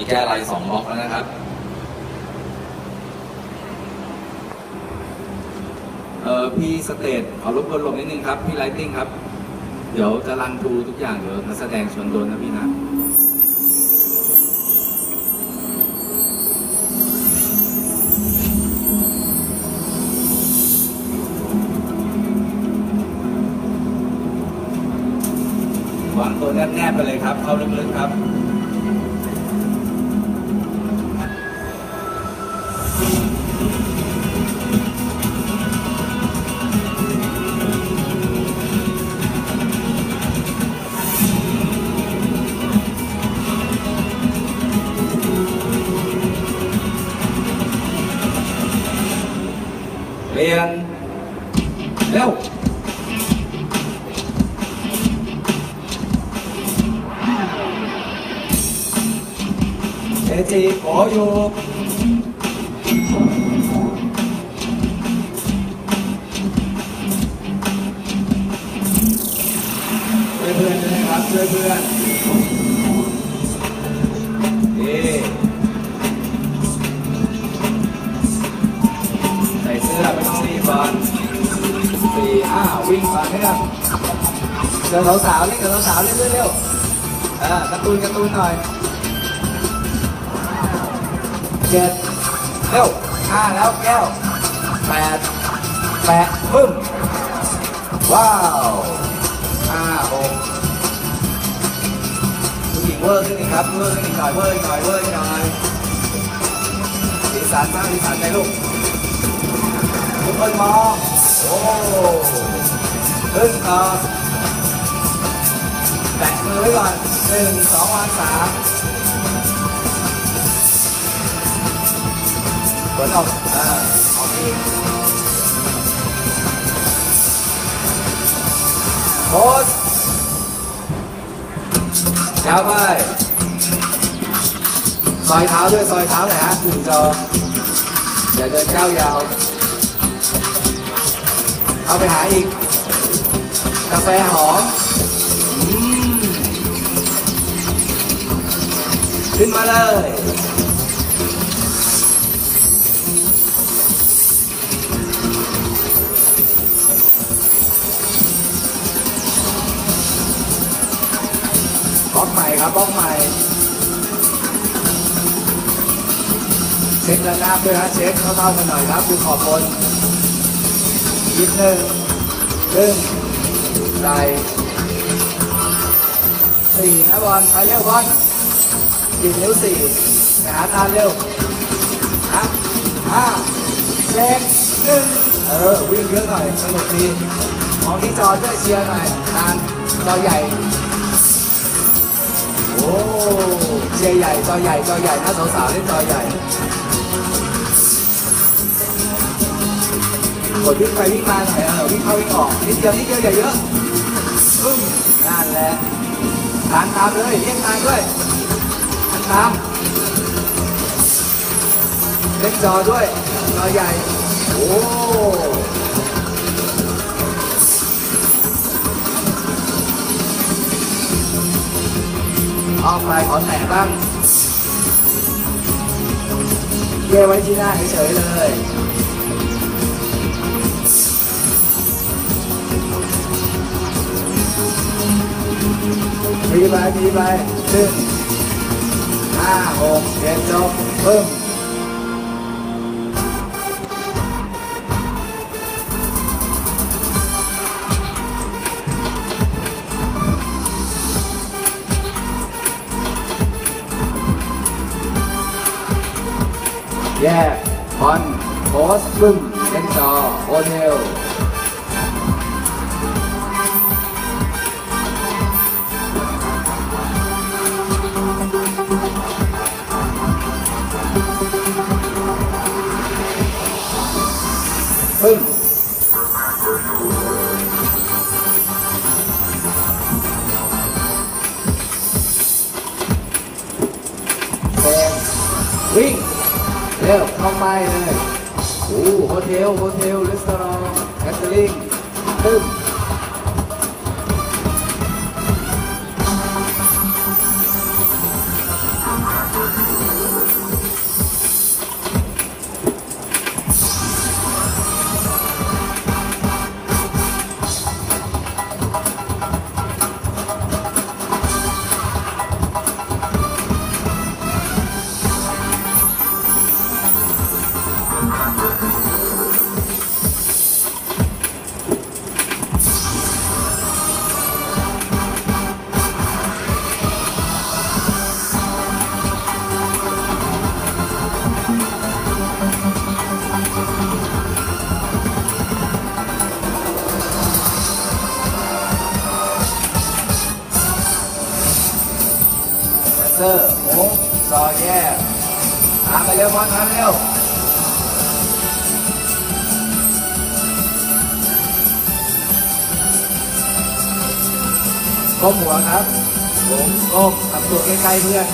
มีแก้อะไรสองบล็อกแล้วนะครับเออพี่สเตทขอรบกวนลงนิดนึงครับ พี่ไลติ้งครับ เดี๋ยวจะรันทูทุกอย่างเดี๋ยวนักแสดงชวนโดนนะพี่นะวางตัวแนบๆไปเลยครับ เข้าลึกๆครับ เรียนเร็วเอจีขออยู่ช่ สี่ห้าวิ่งต่อเนื่องเจอสาวๆเล่นกับสาวๆเล่นเร็วๆเออการ์ตูนการ์ตูนหน่อยเจ็ดเร็วห้าแล้วแก้วแปดแปดปึ้มว้าวห้าหกผู้หญิงเวอร์ขึ้นอีกครับเวอร์ขึ้นอีกหน่อยเวอร์อีกหน่อยเวอร์อีกหน่อยสีสันมากสีสันใจลูกทุกคนมอง โอ้ขึ้นต่อแตะมือไว้ก่อนหนึ่งสองวันสามผลออกอ่าออกอีกโพสยาวไปซอยเท้าด้วยซอยเท้าหน่อยฮะถึงจออย่าเดินก้าวยาว เอาไปหาอีก กาแฟหอมขึ้นมาเลยบล็อกใหม่ครับบล็อกใหม่เช็คระนาบด้วยฮะเช็คเข้าๆกันหน่อยครับดูขอบบนิดหนึ่งดึงใส่สี่นะบอลไปเร็วบอลยิงนิ้วสี่หาทาเร็วนะห้าเจ็ดหนึ่งเออ วิ่งเยอะหน่อยสนุกดีมองที่จอช่วยเชียร์หน่อยทานจอใหญ่ โอ้เชียร์ใหญ่จอใหญ่จอใหญ่นะสาวๆเล่นจอใหญ่ ดวิ่งไปวิ่งมาหน่อยเออวิ่งเข้าวิ่งออกนิดเดียวนิดเดียวอย่าเยอะปึ้งนั่นแหละทานตามเลยเรียกทานด้วยทานตามเล่นจอด้วยจอใหญ่โอ้ออกไปขอแตะบ้างเย่ไว้ที่หน้าเฉยๆเลย มีไปมีไปหนึ่งห้าหกเจ็ดจบปึ้มแยกบอลโพสต์ปึ้มเล่นจอโอเทล ปึ้งแซงวิ่ง เร็วเข้าไปเลยโอ้โหเทล โฮเทลรีสอร์ทแคทเธอริงตึ้ม ซอร์หมูซอยแย่ตามไปเร็วบอลตามเร็วก้มหัวครับผมก้มทำตัวใกล้ๆเพื่อน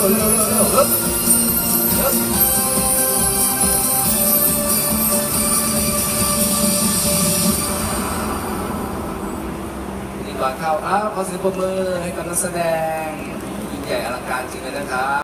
ร็วเร็วเร็วเร็วเร็วเร็วเร็วนี่ก่อนเข้าครับขอเสียงปรบมือให้กับนักแสดงยิ่งใหญ่อลังการจริงเลยนะครับ